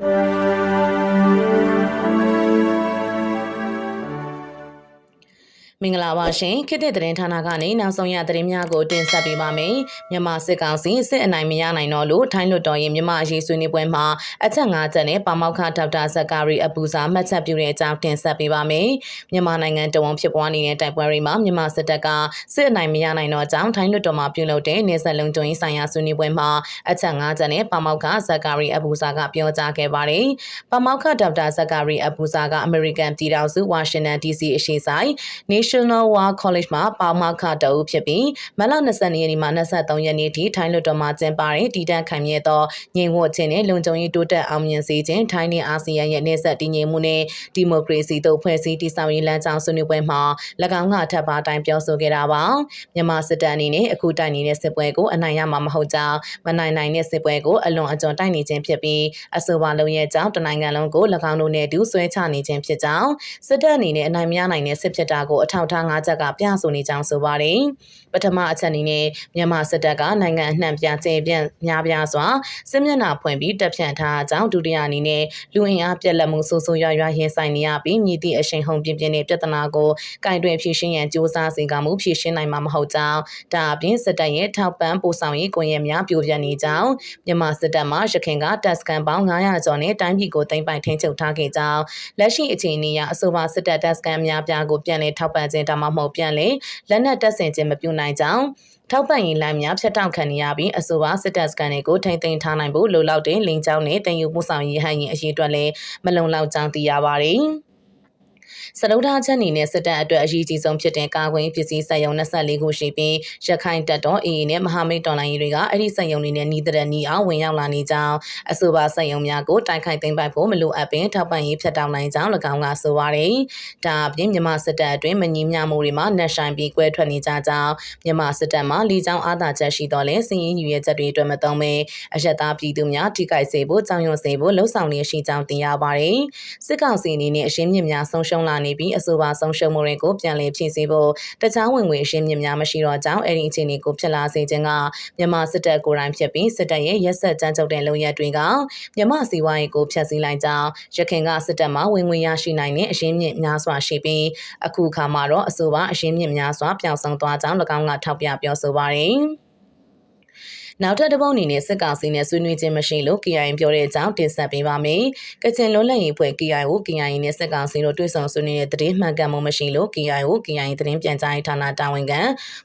you မင်္ဂလာပါရှင်ခေတ်သစ်သတင်းဌာနကနေနောက်ဆုံးရသတင်းများကိုတင်ဆက်ပေးပါမယ်မြန်မာစစ်ကောင်စီစစ်အနိုင်မရနိုင်တော့လို့ထိုင်းလွတ်တော်ရင်မြန်မာအရေးဆွေးနွေးပွဲမှာအချက်၅ချက်နဲ့ပါမောက်ခဒေါက်တာဇက်ကာရီအပူစာမှတ်ချက်ပြုတဲ့အကြောင်းတင်ဆက်ပေးပါမယ်မြန်မာနိုင်ငံတဝန်ဖြစ်ပွားနေတဲ့တိုက်ပွဲတွေမှာမြန်မာစစ်တပ်ကစစ်အနိုင်မရနိုင်တော့ကြောင်းထိုင်းလွတ်တော်မှာပြုလုပ်တဲ့နေဆက်လုံးကျုံရေးဆိုင်ရာဆွေးနွေးပွဲမှာအချက်၅ချက်နဲ့ပါမောက်ခဇက်ကာရီအပူစာကပြောကြားခဲ့ပါတယ်ပါမောက်ခဒေါက်တာဇက်ကာရီအပူစာကအမေရိကန်ပြည်ထောင်စုဝါရှင်တန် DC အရှိဆိုင် National War College မှာပါမခတအုပ်ဖြစ်ပြီးမလ22ရက်နေ့မှ23ရက်နေ့ထိထိုင်းလွှတ်တော်မှာကျင်းပတဲ့တည်တံ့ခံမြဲသောငြိမ်ဝှက်ခြင်းနဲ့လုံခြုံရေးတိုးတက်အောင်မြင်စေခြင်းထိုင်းနဲ့အာဆီယံရဲ့နေဆက်တည်ငြိမ်မှုနဲ့ဒီမိုကရေစီတို့ဖွဲ့စည်းတည်ဆောက်ရေးလမ်းကြောင်းဆွေးနွေးပွဲမှာ၎င်းကထပ်ပါတိုင်းပြောဆိုခဲ့တာပါမြန်မာစစ်တပ်အနေနဲ့အခုတိုင်နေတဲ့စစ်ပွဲကိုအနိုင်ရမှာမဟုတ်ကြောင်းမနိုင်နိုင်တဲ့စစ်ပွဲကိုအလွန်အကျွံတိုက်နေခြင်းဖြစ်ပြီးအဆိုပါလုံရဲ့ကြောင်းတနိုင်ငံလုံးကို၎င်းတို့နဲ့တူဆွဲချနေခြင်းဖြစ်ကြောင်းစစ်တပ်အနေနဲ့အနိုင်မရနိုင်တဲ့စစ်ဖြစ်တာကိုအထောက်ထား၅ချက်ကပြဆိုနေကြောင်းဆိုပါတယ်ပထမအချက်အနေနဲ့မြန်မာစစ်တပ်ကနိုင်ငံအနှံ့ပြကျေပြန့်များပြားစွာစစ်မျက်နှာဖွင့်ပြီးတပ်ဖြန့်ထားကြောင်းဒုတိယအနေနဲ့လူအင်အားပြက်လက်မှုဆိုးဆိုးရွားရွားရင်ဆိုင်နေရပြီးမြည်သည့်အရှိန်ဟုန်ပြင်းပြင်းနဲ့ပြဿနာကိုကင်တွင်ဖြေရှင်းရန်စ조사စေကမှုဖြေရှင်းနိုင်မှာမဟုတ်ကြောင်းဒါအပြင်စစ်တပ်ရဲ့ထောက်ပံ့ပို့ဆောင်ရေးကွန်ရက်များပြိုပြနေကြောင်းမြန်မာစစ်တပ်မှရခိုင်ကတပ်စကန်ပေါင်း900ကျော်နဲ့တိုင်းပြည်ကိုသိမ်းပိုက်ထိန်းချုပ်ထားခဲ့ကြောင်းလက်ရှိအခြေအနေအရအဆိုပါစစ်တပ်တပ်စကန်များပြားကိုပြန်လည်ထောက်ပံ့ခြင်းဒါမှမဟုတ်ပြန်လည်လက်နက်တပ်ဆင်ခြင်းမပြုနိုင်ကြောင်းထောက်ပံ့ရေးလမ်းများဖြတ်တောက်ခံနေရပြီးအဆိုပါစစ်တပ်စကန်တွေကိုထိမ့်သိမ်းထားနိုင်ဖို့လိုလောက်တဲ့လင်းကြောင်းနဲ့တင်ယူမှုဆောင်ရေးဟန်ရင်အရေးအတွက်လည်းမလုံလောက်ကြောင်းသိရပါတယ်။ စတုထားချက်အနေနဲ့စစ်တပ်အတွက်အရေးကြီးဆုံးဖြစ်တဲ့ကာကွယ်ပစ္စည်းစက်ရုံ24ခုရှိပြီးရခိုင်တပ်တော် AA နဲ့မဟာမိတ်တော်လှန်ရေးတွေကအဲ့ဒီစက်ရုံတွေနဲ့နှီးတဲ့နှီးအောင်ဝင်ရောက်လာနေကြောင်းအဆိုပါစက်ရုံများကိုတိုက်ခိုက်သိမ်းပိုက်ဖို့မလိုအပ်ပင်ထောက်ပံ့ရေးဖြတ်တောက်နိုင်ကြောင်း၎င်းကဆိုပါတယ်။ဒါအပြင်မြန်မာစစ်တပ်အတွင်းမငြင်းမြမှုတွေမှာနှက်ဆိုင်ပြီးကွဲထွက်နေကြကြောင်းမြန်မာစစ်တပ်မှလီကြောင်းအားသာချက်ရှိတော်လဲစည်ရင်းယူရဲချက်တွေအတွက်မသုံးဘဲအယက်သားပြည်သူများထိခိုက်စေဖို့ကြောင်ရွံ့စေဖို့လှုံ့ဆော်နေရှိကြောင်းတင်ရပါတယ်။စစ်ကောင်စီအနေနဲ့အရှင်းမြစ်များဆုံးရှုံးလာနေပြီးအဆိုပါဆုံးရှုံးမှုတွေကိုပြန်လည်ဖြည့်ဆည်းဖို့တခြားဝင်ငွေအရှင်းမြစ်များမရှိတော့ကြောင်းအဲ့ဒီအခြေအနေကိုဖြစ်လာစေခြင်းကမြန်မာစစ်တပ်ကိုယ်တိုင်ဖြစ်ပြီးစစ်တပ်ရဲ့ရက်ဆက်ကြမ်းကြုတ်တဲ့လုပ်ရက်တွေကမြန်မာစီးပွားရေးကိုဖျက်ဆီးလိုက်ကြောင်းရခိုင်ကစစ်တပ်မှဝင်ငွေရရှိနိုင်တဲ့အရှင်းမြစ်များစွာရှိပြီးအခုအခါမှာတော့အဆိုပါအရှင်းမြစ်များစွာပျောက်ဆုံးသွားကြောင်း၎င်းကထောက်ပြပြောဆိုပါတယ်။ နောက်ထပ်တစ်ပုတ်အနေနဲ့စစ်ကောင်စီနဲ့ဆွေးနွေးခြင်းမရှိလို့ KIA ပြောတဲ့အကြောင်းတင်ဆက်ပေးပါမယ်။ကချင်လွတ်လပ်ရေးဖွဲ့ KIA ကို KIA နဲ့စစ်ကောင်စီတို့တွေ့ဆုံဆွေးနွေးတဲ့သတင်းမှန်ကန်မှုမရှိလို့ KIA ကို KIA သတင်းပြန်ကြားရေးဌာနတာဝန်ခံ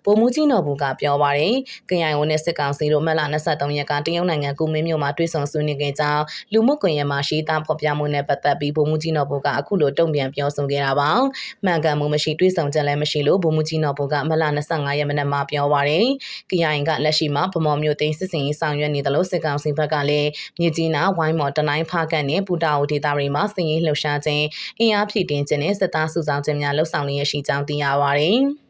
ဗိုလ်မှူးကြီးနော်ဘူးကပြောပါရယ်။ KIA နဲ့စစ်ကောင်စီတို့မလ23ရက်ကတရုတ်နိုင်ငံကူမင်းမြို့မှာတွေ့ဆုံဆွေးနွေးခဲ့ကြောင်းလူမှုကွန်ရက်မှာရှေးသားဖော်ပြမှုနဲ့ပတ်သက်ပြီးဗိုလ်မှူးကြီးနော်ဘူးကအခုလိုတုံ့ပြန်ပြောဆိုခဲ့တာပါ။မှန်ကန်မှုမရှိတွေ့ဆုံချက်လည်းမရှိလို့ဗိုလ်မှူးကြီးနော်ဘူးကမလ25ရက်မနက်မှာပြောပါရယ်။ KIA ကလက်ရှိမှာဗမော်မြို့သိမ်းစစ်စင်ရေးဆောင်ရွက်နေတယ်လို့စစ်ကောင်စီဘက်ကလည်းမြေကြီးနာဝိုင်းမော်တနိုင်းဖားကန်နဲ့ပူတာအိုဒေတာတွေမှာစည်ရင်လှုပ်ရှားခြင်းအင်အားဖြည့်တင်းခြင်းနဲ့စစ်သားစုဆောင်ခြင်းများလှုပ်ဆောင်လျက်ရှိကြောင်းသိရပါတယ်။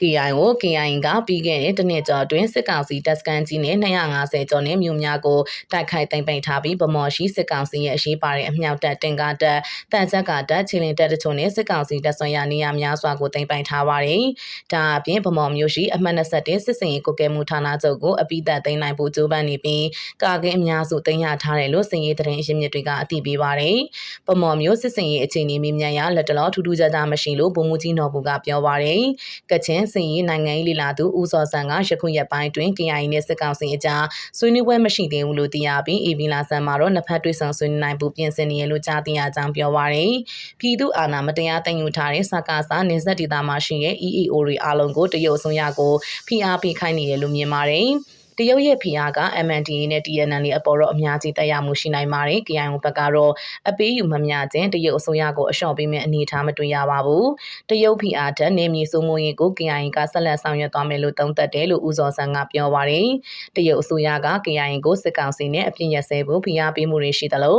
KIO KIN ကပြီးခဲ့တဲ့တနှစ်ကျော်အတွင်းစစ်ကောင်စီတပ်စခန်းကြီးနဲ့250ကျော်နဲ့မြို့များကိုတိုက်ခိုက်သိမ်းပိတ်ထားပြီးဗမော်ရှိစစ်ကောင်စီရဲ့အရေးပါတဲ့အမြောက်တပ်တင်ကားတပ်တန်ဆက်ကတပ်ချီလင်တပ်တချို့နဲ့စစ်ကောင်စီတပ်ဆွမ်းရနေရများစွာကိုသိမ်းပိုက်ထားပါတယ်။ဒါအပြင်ဗမော်မြို့ရှိအမှတ်21စစ်စင်ရေးကိုကဲမှုဌာနချုပ်ကိုအပိသက်သိမ်းနိုင်ဖို့ကြိုးပမ်းနေပြီးကာကင်းအများစုသိမ်းရထားတယ်လို့စင်ရေးသတင်းရင်းမြစ်တွေကအသိပေးပါတယ်။ဗမော်မြို့စစ်စင်ရေးအခြေအနေမြင်မြန်ရလက်တလောထူးထူးခြားခြားမရှိလို့ဗိုလ်မှူးကြီးနော်ဘူးကပြောပါတယ်။ကချင်စင်ရေးနိုင်ငံရေးလီလာသူဦးစောဆန်ကယခုရက်ပိုင်းတွင် KIA နဲ့စစ်ကောင်စီအကြားဆွေးနွေးပွဲမရှိသေးဘူးလို့သိရပြီး AB လာဆန်မှာတော့နှစ်ဖက်တွေ့ဆုံဆွေးနွေးနိုင်ဖို့ပြင်ဆင်နေရလို့ကြားသိရကြောင်းပြောပါရယ်ပြည်သူအာဏာမတရားတင်ယူထားတဲ့စကားစားနေဆက်ဒေတာမှာရှိတဲ့ EAO တွေအားလုံးကိုတရုတ်အစိုးရကိုဖိအားပေးခိုင်းနေတယ်လို့မြင်ပါတယ်။ တရုတ်ရဲ့ဖိအားက MNDA နဲ့ TNL အပေါ်တော့အများကြီးတက်ရောက်မှုရှိနိုင်ပါတယ်။ KIO ဘက်ကတော့အပေးယူမမျှခြင်းတရုတ်အစိုးရကိုအလျှော့ပေးမယ့်အနေအထားမတွေ့ရပါဘူး။တရုတ်ဖိအားထက်နေမြေစိုးမိုးရေးကို KIA ကဆက်လက်ဆောင်ရွက်သွားမယ်လို့သုံးသပ်တယ်လို့ဦးစောဆန်းကပြောပါတယ်။တရုတ်အစိုးရက KIA ကိုစစ်ကောင်စီနဲ့အပြစ်ရစဲဖို့ဖိအားပေးမှုတွေရှိသလို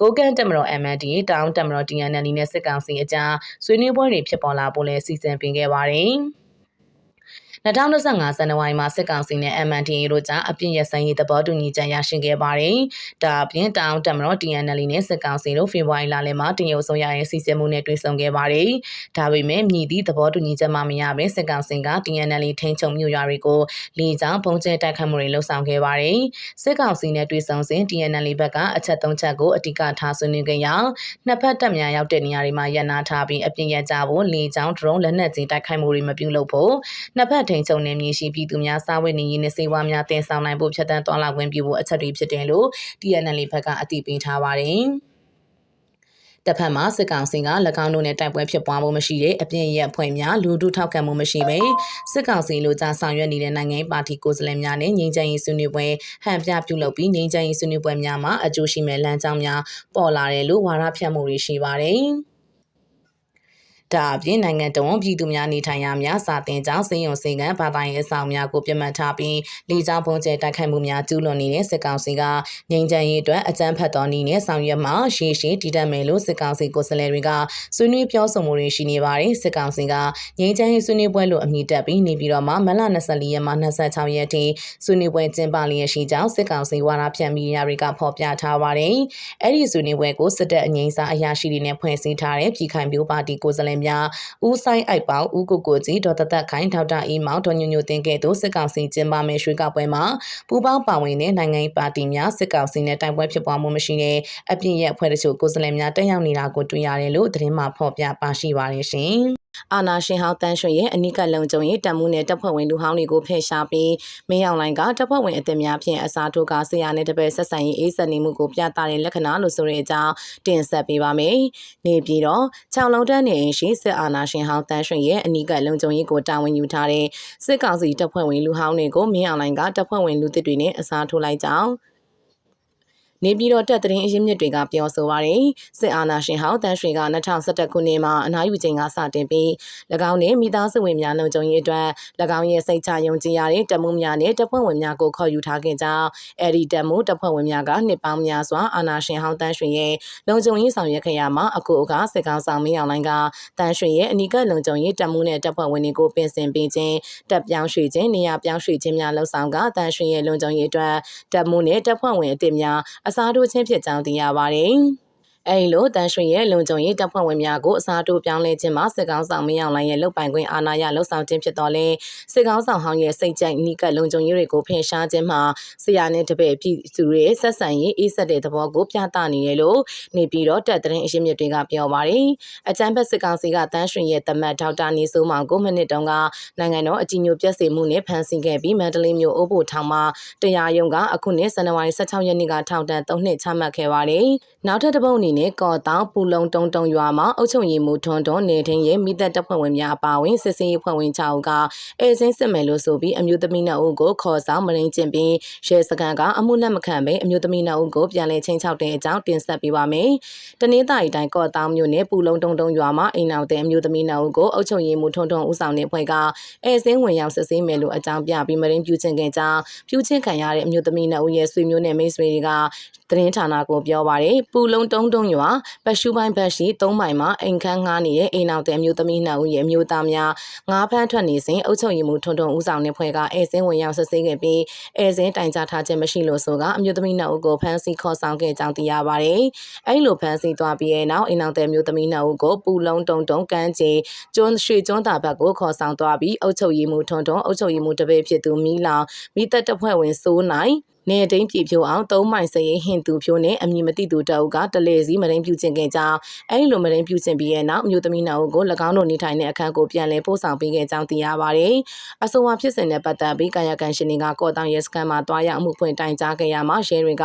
ကိုကန်တမတော် MND တောင်းတမတော် TNL နဲ့စစ်ကောင်စီအကြားဆွေးနွေးပွဲတွေဖြစ်ပေါ်လာဖို့လဲစီစဉ်ပေးခဲ့ပါတယ်။ 2025ဇန်နဝါရီမှာစစ်ကောင်စီနဲ့ MNDAA တို့ကြားအပြစ်ရဆိုင်ရေးသဘောတူညီချက်ရရှိခဲ့ပါတယ်။ဒါအပြင်တောင်တမတော် TNL နဲ့စစ်ကောင်စီတို့ဖေဖော်ဝါရီလလယ်မှာတင်ရုံဆိုရရဲ့စီစဉ်မှုနဲ့တွေ့ဆုံခဲ့ပါတယ်။ဒါပေမဲ့မြည်သည့်သဘောတူညီချက်မှမရဘဲစစ်ကောင်စီက TNL ထိန်းချုပ်မြို့ရွာတွေကိုလေကြောင်းပုံကျဲတိုက်ခတ်မှုတွေလှုံ့ဆော်ခဲ့ပါတယ်။စစ်ကောင်စီနဲ့တွေ့ဆုံစဉ် TNL ဘက်ကအချက်၃ချက်ကိုအဓိကထားဆွေးနွေးခဲ့ရာနှစ်ဖက်တပ်များရောက်တဲ့နေရာတွေမှာရန်နာထားပြီးအပြင်းရကြဖို့လေကြောင်း drone လက်နက်ကြီးတိုက်ခိုက်မှုတွေမပြုလုပ်ဖို့နှစ်ဖက်ထိန်ချုပ်နေမြေရှိပြည်သူများစားဝတ်နေရေးနဲ့စေဝါများတင်ဆောင်နိုင်ဖို့ဖြတ်တန်းသွားလာခွင့်ပြုဖို့အချက်တွေဖြစ်တယ်လို့ TNL ဘက်ကအတည်ပြုထားပါတယ်။တစ်ဖက်မှာစစ်ကောင်စီက၎င်းတို့နဲ့တိုက်ပွဲဖြစ်ပွားမှုမရှိတဲ့အပြင်းရအဖွဲ့များလူထုထောက်ခံမှုမရှိဘဲစစ်ကောင်စီလိုကြားဆောင်ရွက်နေတဲ့နိုင်ငံရေးပါတီကိုယ်စားလှယ်များနဲ့ငြိမ်းချမ်းရေးဆွေးနွေးပွဲဟန်ပြပြုလုပ်ပြီးငြိမ်းချမ်းရေးဆွေးနွေးပွဲများမှာအကျိုးရှိမဲ့လမ်းကြောင်းများပေါ်လာတယ်လို့ဝါဒဖြန့်မှုတွေရှိပါတယ်။ ဒါအပြင်နိုင်ငံတော်ပြည်သူများနေထိုင်ရာများစာတင်ကြောင်းစေယုံစေကံဘာသာရေးအဆောင်များကိုပြတ်မှတ်ထားပြီးလေကြောင်းပုံကျဲတိုက်ခိုက်မှုများကျူးလွန်နေတဲ့စစ်ကောင်စီကငြိမ်းချမ်းရေးအတွက်အကြမ်းဖက်တော်နည်းနဲ့ဆောင်ရွက်မှရှေ့ရှေ့တည်တတ်မယ်လို့စစ်ကောင်စီကိုယ်စားလှယ်တွေကဆွေးနွေးပြောဆိုမှုတွေရှိနေပါတယ်စစ်ကောင်စီကငြိမ်းချမ်းရေးဆွေးနွေးပွဲလို့အမည်တက်ပြီးနေပြီးတော့မှမလ24ရက်မှ26ရက်ထိဆွေးနွေးပွဲကျင်းပလျက်ရှိကြောင်းစစ်ကောင်စီဝါဒဖြန့်မီဒီယာတွေကဖော်ပြထားပါတယ်အဲ့ဒီဆွေးနွေးပွဲကိုစစ်တပ်အငိမ့်စာအရာရှိတွေနဲ့ဖွဲ့စည်းထားတဲ့ပြည်ခိုင်ပြိုးပါတီကိုယ်စားလှယ်များဦးဆိုင်အိုက်ပေါင်ဦးကိုကိုကြီးဒေါ်တသက်ခိုင်ဒေါက်တာအီမောင်ဒေါ်ညိုညိုတင်ကဲ့သို့စစ်ကောင်စီကျင်းပမယ့်ရွှေကောက်ပွဲမှာပူးပေါင်းပါဝင်တဲ့နိုင်ငံရေးပါတီများစစ်ကောင်စီနဲ့တိုင်ပွဲဖြစ်ပွားမှုမရှိတဲ့အပြည့်ရဲ့အဖွဲ့တချို့ကိုယ်စားလှယ်များတက်ရောက်နေတာကိုတွေ့ရတယ်လို့သတင်းမှာဖော်ပြပါရှိပါတယ်ရှင်။ အာနာရှင်ဟောင်းတန်းရွှေရဲ့အနိကလုံခြုံရေးတမှုနဲ့တပ်ဖွဲ့ဝင်လူဟောင်းတွေကိုဖယ်ရှားပြီးမင်းအောင်လိုင်ကတပ်ဖွဲ့ဝင်အသစ်များဖြင့်အစားထိုးကဆရာနဲ့တပည့်ဆက်ဆံရေးအေးစက်နေမှုကိုပြသတဲ့လက္ခဏာလို့ဆိုတဲ့အကြောင်းတင်ဆက်ပေးပါမယ်။နေပြည်တော်6လုံးတန်းနေရှိစစ်အာနာရှင်ဟောင်းတန်းရွှေရဲ့အနိကလုံခြုံရေးကိုတာဝန်ယူထားတဲ့စစ်ကောင်စီတပ်ဖွဲ့ဝင်လူဟောင်းတွေကိုမင်းအောင်လိုင်ကတပ်ဖွဲ့ဝင်လူသစ်တွေနဲ့အစားထိုးလိုက်ကြောင်း နေပြည်တော်တက်သတင်းအရင်းမြစ်တွေကပြောဆိုပါရယ်စစ်အာဏာရှင်ဟောင်းတန်းရွှေက2011ခုနှစ်မှာအနားယူချိန်ကစတင်ပြီး၎င်းနဲ့မိသားစုဝင်များလုံခြုံရေးအတွက်၎င်းရဲ့စိတ်ချယုံကြည်ရတဲ့တမှုများနဲ့တပ်ဖွဲ့ဝင်များကိုခေါ်ယူထားခဲ့ကြောင်းအဲဒီတမှုတပ်ဖွဲ့ဝင်များကနှစ်ပေါင်းများစွာအာဏာရှင်ဟောင်းတန်းရွှေရဲ့လုံခြုံရေးဆောင်ရွက်ခဲ့ရမှာအခုအခါစစ်ကောင်ဆောင်မင်းအောင်လိုင်းကတန်းရွှေရဲ့အနီးကပ်လုံခြုံရေးတမှုနဲ့တပ်ဖွဲ့ဝင်တွေကိုပြင်ဆင်ပေးခြင်းတပ်ပြောင်းရွှေ့ခြင်းနေရာပြောင်းရွှေ့ခြင်းများလှုပ်ဆောင်ကတန်းရွှေရဲ့လုံခြုံရေးအတွက်တပ်မှုနဲ့တပ်ဖွဲ့ဝင်အသစ်များအစားထိုးခြင်းဖြစ်ကြောင်းသိရပါတယ်။ အဲဒီလိုတန်ရွှေရဲ့လုံခြုံရေးတပ်ဖွဲ့ဝင်များကိုအစားထိုးပြောင်းလဲခြင်းမှာစစ်ကောင်းဆောင်မင်းအောင်လှိုင်ရဲ့လုပ်ပိုင်ခွင့်အာဏာရလှုပ်ဆောင်ခြင်းဖြစ်တော်လဲစစ်ကောင်းဆောင်ဟောင်းရဲ့စိတ်ကြိုက်နိကလုံခြုံရေးတွေကိုဖယ်ရှားခြင်းမှာဆရာနဲ့တပည့်ပြည်သူတွေဆက်ဆံရေးအေးဆက်တဲ့သဘောကိုပြသနေတယ်လို့နေပြီးတော့တပ်သတင်းအရှင်းမြစ်တွေကပြောပါတယ်အကြံဖက်စစ်ကောင်စီကတန်းရွှေရဲ့တမတ်ဒေါက်တာနေစိုးမောင်ကိုမိနစ်တုန်းကနိုင်ငံတော်အကြီးညိုပြည့်စုံမှုနဲ့ဖမ်းဆီးခဲ့ပြီးမန္တလေးမြို့အိုးဘိုထောင်မှာတရားရုံးကအခုနှစ်ဇန်နဝါရီ16ရက်နေ့ကထောင်ဒဏ်3နှစ်ချမှတ်ခဲ့ပါတယ်နောက်ထပ်တစ်ပုတ်အနေနဲ့ကော်တောင်ပူလုံတုံတုံရွာမှာအုပ်ချုပ်ရေးမှူးထွန်းတွန်းနေထင်းရဲ့မိသက်တပ်ဖွဲ့ဝင်များအပါအဝင်စစ်စင်ရေးဖွဲ့ဝင်6ဦးကအဲစင်းစစ်မယ်လို့ဆိုပြီးအမျိုးသမီးနှစ်ဦးကိုခေါ်ဆောင်မရင်းကျင်ပြီးရဲစခန်းကအမှုလက်မခံပဲအမျိုးသမီးနှစ်ဦးကိုပြန်လည်ချင်းချောက်တဲ့အကြောင်းတင်ဆက်ပေးပါမယ်။တနင်္သာရီတိုင်းကော့တောင်မြို့နယ်ပူလုံတုံတုံရွာမှာအိမ်နောက်တဲ့အမျိုးသမီးနှစ်ဦးကိုအုပ်ချုပ်ရေးမှူးထွန်းတွန်းဦးဆောင်တဲ့ဖွဲ့ကအဲစင်းဝင်ရောက်စစ်ဆေးမယ်လို့အကြောင်းပြပြီးမရင်းပြူချင်းခဲ့ကြောင်းပြူချင်းခံရတဲ့အမျိုးသမီးနှစ်ဦးရဲ့ဆွေမျိုးနဲ့မိတ်ဆွေတွေကသတင်းဌာနကိုပြောပါတယ်ပူလုံတုံတုံရွာပရှုပိုင်းဘက်ရှိ၃မိုင်မှာအိမ်ခန်းငှားနေတဲ့အိမ်နောက်တဲ့အမျိုးသမီးနှစ်ဦးရဲ့အမျိုးသားများငါးဖမ်းထွက်နေစဉ်အုပ်ချုပ်ရေးမှူးထွန်းထွန်းဦးဆောင်တဲ့ဖွဲ့ကအဲစင်းဝင်ရောက်စစ်ဆေးခဲ့ပြီးအဲစင်းတိုင်ကြားထားခြင်းမရှိလို့ဆိုကအမျိုးသမီးနှစ်ဦးကိုဖမ်းဆီးခေါ်ဆောင်ခဲ့ကြောင်းသိရပါတယ်။အဲဒီလိုဖမ်းဆီးသွားပြီးတဲ့နောက်အိမ်နောက်တဲ့အမျိုးသမီးနှစ်ဦးကိုပူလုံတုံတုံကန်းချေကျွန်းရွှေကျွန်းတာဘက်ကိုခေါ်ဆောင်သွားပြီးအုပ်ချုပ်ရေးမှူးထွန်းထွန်းအုပ်ချုပ်ရေးမှူးတပည့်ဖြစ်သူမီလောင်မိသက်တပ်ဖွဲ့ဝင်စိုးနိုင် နေတိန်ပြည်ဖြိုအောင်သုံးမိုင်စရင်ဟင်သူဖြိုနဲ့အမည်မသိသူတအုပ်ကတလေစီမတိန်ပြုကျင်ခဲ့ကြောင်းအဲဒီလိုမတိန်ပြုကျင်ပြီးရဲ့နောက်မြို့သမီးနှစ်ဦးကို၎င်းတို့နေထိုင်တဲ့အခန်းကိုပြန်လည်ပို့ဆောင်ပေးခဲ့ကြောင်းသိရပါတယ်။အဆိုအဖြစ်စဉ်နဲ့ပတ်သက်ပြီးကာယကံရှင်တွေကကော့တောင်ရဲစခန်းမှာတွားရအမှုဖွင့်တိုင်ကြားခဲ့ရမှာရဲတွေက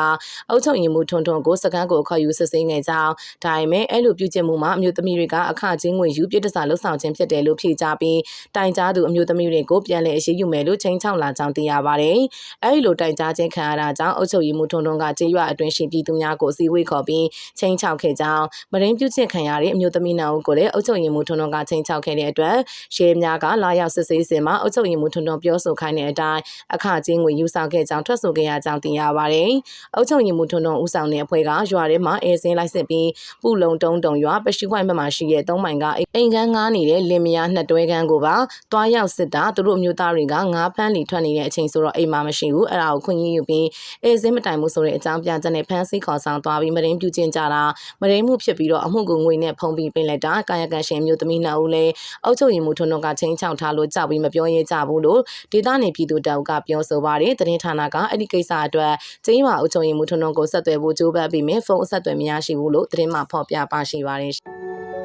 အုပ်ချုပ်ရေးမှူးထွန်းထွန်းကိုစခန်းကိုခေါ်ယူစစ်ဆေးခဲ့ကြောင်းဒါပေမဲ့အဲ့လိုပြုကျင့်မှုမှာအမျိုးသမီးတွေကအခချင်းငွေယူပြစ်တစားလှုပ်ဆောင်ခြင်းဖြစ်တယ်လို့ဖြေကြားပြီးတိုင်ကြားသူအမျိုးသမီးတွေကိုပြန်လည်အရေးယူမယ်လို့ချိန်ချောက်လာကြောင်းသိရပါတယ်။အဲဒီလိုတိုင်ကြားခြင်းခံရတာကြောင့်အုပ်ချုပ်ရေးမှူးထွန်းထွန်းကကြေးရွာအတွင်းရှိပြည်သူများကိုအစည်းအဝေးခေါ်ပြီးချင်းချောက်ခဲ့ကြောင်းမရင်းပြုချစ်ခံရတဲ့အမျိုးသမီးနာဦးကိုလည်းအုပ်ချုပ်ရေးမှူးထွန်းထွန်းကချင်းချောက်ခဲ့တဲ့အတွက်ရှေးများကလာရောက်စစ်ဆေးစဉ်မှာအုပ်ချုပ်ရေးမှူးထွန်းထွန်းပြောဆိုခိုင်းတဲ့အတိုင်းအခကြေးငွေယူဆောင်ခဲ့ကြောင်းထွက်ဆိုခဲ့ရကြောင်းသိရပါတယ်။အုပ်ချုပ်ရေးမှူးထွန်းထွန်းဦးဆောင်တဲ့အဖွဲ့ကရွာထဲမှာအဲစင်းလိုက်စစ်ပြီးပူလုံတုံးတုံရွာပရှိဝိုင်ဘက်မှာရှိတဲ့သုံးမိုင်ကအိမ်ကန်းငားနေတဲ့လင်မယားနှစ်တွဲကန်းကိုပါတွားရောက်စစ်တာသူတို့အမျိုးသားတွေကငားဖမ်းလီထွက်နေတဲ့အချိန်ဆိုတော့အိမ်မှာမရှိဘူးအဲ့ဒါကိုခွင့်ရယူပြီးအဲစင်းမတိုင်မှုဆိုတဲ့အကြောင်းပြချက်နဲ့ဖမ်းဆီးခေါ်ဆောင်သွားပြီးမရင်းပြုကျင့်ကြတာမရင်းမှုဖြစ်ပြီးတော့အမှုကိုငွေနဲ့ဖုံးပြီးပြင်လိုက်တာကာယကံရှင်မျိုးသမီးနှစ်ဦးလည်းအုပ်ချုပ်ရေးမှူးထွန်းတော်ကချင်းချောက်ထားလို့ကြောက်ပြီးမပြောရဲကြဘူးလို့ဒေသနေပြည်သူတောက်ကပြောဆိုပါတယ်တရင်ဌာနကအဲ့ဒီကိစ္စအတွက်ကျင်းရွာအုပ်ချုပ်ရေးမှူးထွန်းတော်ကိုဆက်သွယ်ဖို့ကြိုးပမ်းပြီးမြဖုန်းအဆက်အသွယ်မရရှိဘူးလို့သတင်းမှဖော်ပြပါရှိပါတယ်